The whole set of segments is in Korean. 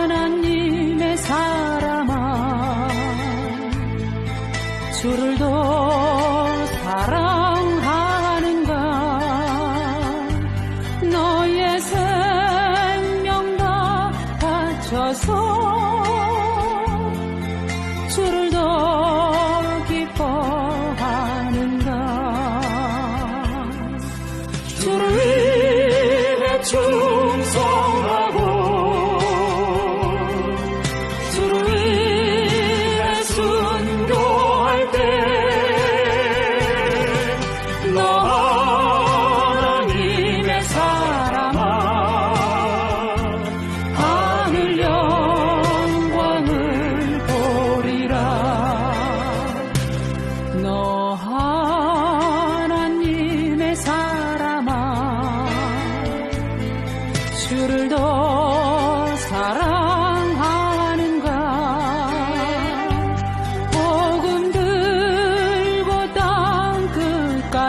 하나님의 사람아 주를 더 사랑하는가? 너의 생명과 바쳐서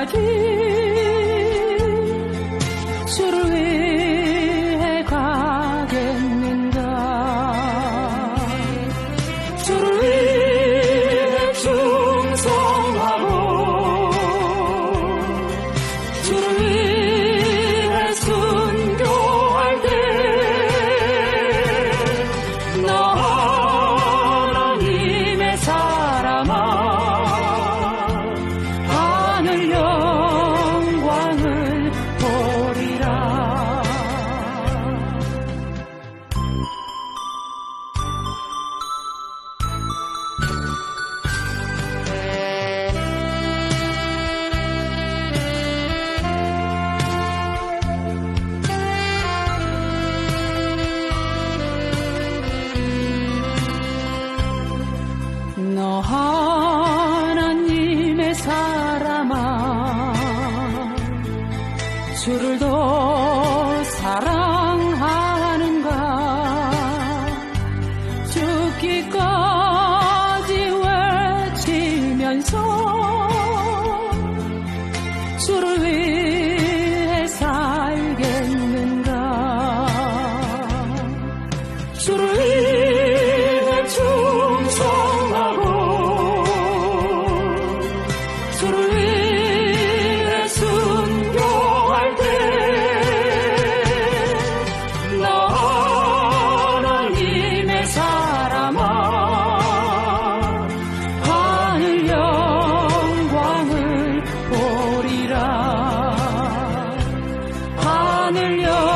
끝까지 주를 위해 가겠는가? 주를 위해 충성하고 주를 위해 순교할 때너 하나 사람아 주를 더 Lord.